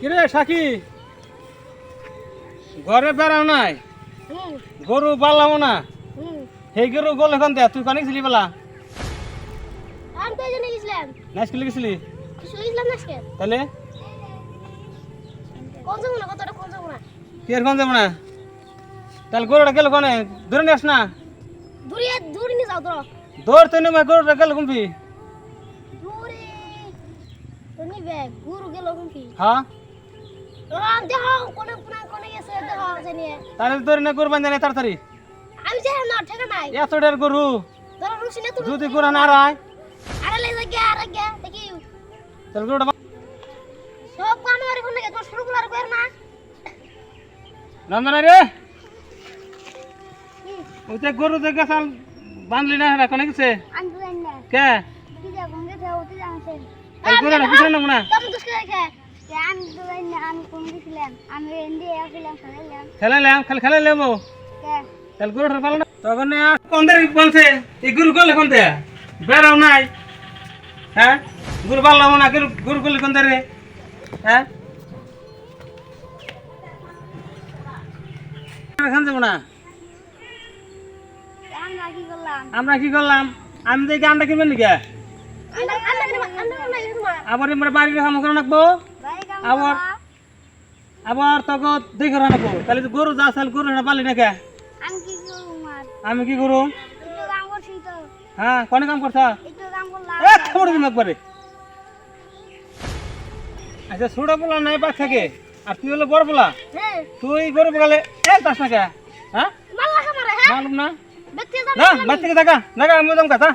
কিরে সাকি? ঘরে বেড়াও নাই? গরু পালাম না? সেই গরু গল এখন দে তুই কানে ছিলি বেলা আমি তো জেনে গেছিলাম। না স্কুলে গেছিলি? না আজকে? তাহলে? কোন যাব না কতটা কোন যাব না? কি এরকম যাব না? তাহলে গরুটা গেল কোনে? ধরে না। দূরে দূরে নিয়ে যাও ধরো দৌড় তো নেমে গরুটা গেল কুম্পি দূরে। তো নিবে গুরু গেল কি হ্যাঁ। রাম দেহ কোনে পুনা কোনে গেছে দেহ জানি। তাহলে ধরে নে গরু বান্ধা তাড়াতাড়ি। আমি যাই না ঠেকা নাই। এত ডের গরু রুসি না যদি গরু না রায় আরে লে গিয়া আরে গিয়া দেখি। তাহলে গরুটা বা- সব কাম আর কোনে গে তো শুরু করার কর না। নামবে রে ওই গরু যে গেছাল বাঁধলি না হেরা কোনে গেছে? আমি না। কে? যা গঙ্গে যাও ওতে না। তুমি রেখে আমি তো আমি কোন দিছিলাম আমি এন্ডি আসলাম খেলাইলাম খেলাইলাম খালি খেলাই লেবো কে তাহলে গরুটার পালো না। তখন কোন দেরি বলছে? এই গরু গলে কোন দে নাই। হ্যাঁ? গরু না গরু গরু গলে কোন রে? হ্যাঁ? এখান যাব না। আমরা কি করলাম? আমরা কি করলাম? আমি দেখি আন্ডা কিনবেন নাকি? আবার বাড়ির কাম করে রাখব? আবার আবার তখন দেখে রাখব তাহলে তো গরু যা চাল গরু না পালি নাকি? আমি কি করু হ্যাঁ কোনে কাম করছা? একবারে আচ্ছা ছোট পোলা নাই বাদ থাকে? আর তুই হলো বড় পোলা? হ্যাঁ। তুই গরু বগালে এ দাস না কে? হ্যাঁ? মাল্লা কামারে হ্যাঁ? মালুম না? না থেকে থাকা। না আমি দাম কথা